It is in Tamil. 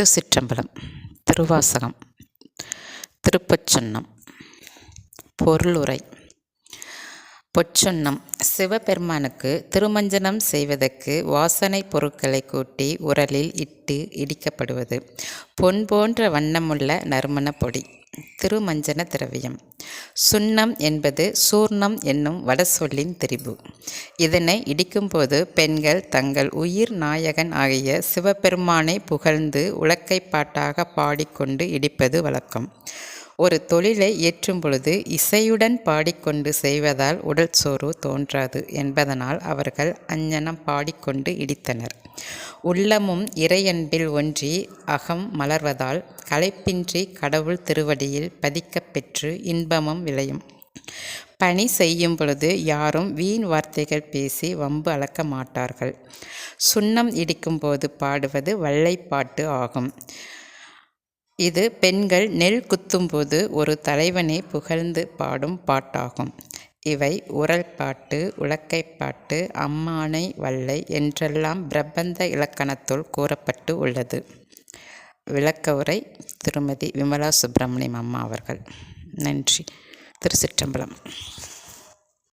திருச்சிற்றம்பலம் திருவாசகம் திருப்பொச்சொன்னம் பொருளுரை. பொச்சொன்னம் சிவபெருமானுக்கு திருமஞ்சனம் செய்வதற்கு வாசனை பொருட்களை கூட்டி உரலில் இட்டு இடிக்கப்படுவது. பொன் போன்ற வண்ணமுள்ள நறுமண பொடி. திருமஞ்சன திரவியம். சுண்ணம் என்பது சூர்ணம் என்னும் வடசொல்லின் திரிபு. இதனை இடிக்கும்போது பெண்கள் தங்கள் உயிர் நாயகன் ஆகிய சிவபெருமானை புகழ்ந்து உலக்கை பாட்டாக பாடிக்கொண்டு இடிப்பது வழக்கம். ஒரு தொழிலை ஏற்றும் பொழுது இசையுடன் பாடிக்கொண்டு செய்வதால் உடல் சோர்வு தோன்றாது என்பதனால் அவர்கள் அஞ்ஞனம் பாடிக்கொண்டு இடித்தனர். உள்ளமும் இறையன்பில் ஒன்றி அகம் மலர்வதால் களைப்பின்றி கடவுள் திருவடியில் பதிக்கப் பெற்று இன்பமும் விளையும். பணி செய்யும் பொழுது யாரும் வீண் வார்த்தைகள் பேசி வம்பு அளக்க மாட்டார்கள். சுண்ணம் இடிக்கும்போது பாடுவது வள்ளைப்பாட்டு ஆகும். இது பெண்கள் நெல் குத்தும்போது ஒரு தலைவனை புகழ்ந்து பாடும் பாட்டாகும். இவை உரல் பாட்டு உலக்கைப்பாட்டு அம்மானை வல்லை என்றெல்லாம் பிரபந்த இலக்கணத்துள் கூறப்பட்டு உள்ளது. விளக்க உரை திருமதி விமலா சுப்பிரமணியம் அம்மா அவர்கள். நன்றி. திருச்சிற்றம்பலம்.